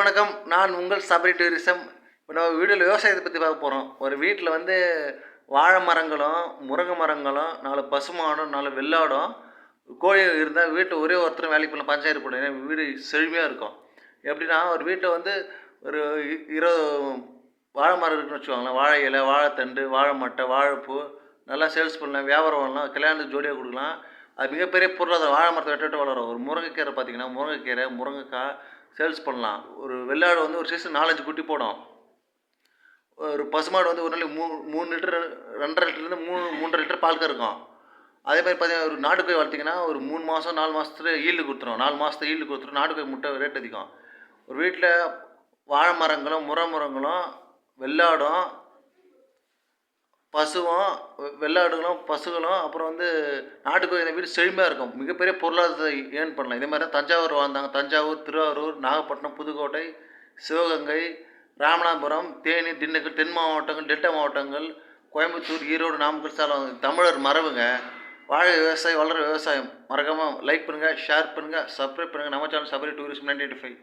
வணக்கம். நான் உங்கள் சபரி டூரிசம். இப்போ நம்ம வீடியோவில் விவசாயத்தை பற்றி பார்க்க போகிறோம் ஒரு வீட்டில் வந்து வாழை மரங்களும் முருங்கை மரங்களும் நாலு பசுமாடும் நாலு வெள்ளாடும் கோழி இருந்தால் வீட்டில் ஒரே ஒருத்தர் வேலைக்கு பண்ண பஞ்சாயத்து போடும் ஏன்னா வீடு செழுமையாக இருக்கும். எப்படின்னா ஒரு வீட்டில் வந்து ஒரு இருபது வாழை மரம் இருக்குன்னு வச்சுக்கோங்களேன். வாழை இலை வாழைத்தண்டு வாழை மட்டை வாழைப்பூ நல்லா சேல்ஸ் பண்ணலாம். வியாபாரம் பண்ணலாம். கல்யாணத்துக்கு ஜோடியாக கொடுக்கலாம். அது மிகப்பெரிய பொருளாதாரம். வாழை மரத்தை வெட்ட வளரும். ஒரு முருங்கைக்கீரை பார்த்தீங்கன்னா முருங்கைக்கீரை முருங்கைக்காய் சேல்ஸ் பண்ணலாம். ஒரு வெள்ளாடு வந்து ஒரு சீசன் நாலஞ்சு குட்டி போடும். ஒரு பசுமாடு வந்து ஒரு நாளைக்கு மூணு மூணு லிட்டர் ரெண்டரை லிட்டர்லேருந்து மூணு மூன்றரை லிட்டர் பால் கறக்கும். அதே மாதிரி பார்த்தீங்கன்னா ஒரு நாட்டுக்கோய் வளர்த்திங்கன்னா ஒரு மூணு மாதம் நாலு மாதத்துல ஈல்டு கொடுத்துரும். நாலு மாதத்துல ஈல்டு கொடுத்துரும். நாட்டுக்கோய் முட்டை ரேட் அதிகம். ஒரு வீட்டில் வாழை மரங்களும் முறை மரங்களும் வெள்ளாடும் பசுவும் வெள்ளாடுகளும் பசுகளும் அப்புறம் வந்து நாட்டுக்கோழி இந்த வீடு செழுமையாக இருக்கும். மிகப்பெரிய பொருளாதாரத்தை ஏர்ன் பண்ணலாம். இதே மாதிரி தான் தஞ்சாவூர் வாழ்ந்தாங்க. தஞ்சாவூர் திருவாரூர் நாகப்பட்டினம் புதுக்கோட்டை சிவகங்கை ராமநாதபுரம் தேனி திண்டுக்கல் தென் மாவட்டங்கள் டெல்டா மாவட்டங்கள் கோயம்புத்தூர் ஈரோடு நாமக்கல் சேலம். தமிழர் மரபுங்க. வாழை விவசாயம் வளர விவசாயம். மறக்காமல் லைக் பண்ணுங்கள் ஷேர் பண்ணுங்கள் சப்ஸ்கிரைப் பண்ணுங்கள் நம்ம channel Sabari tourist ninety five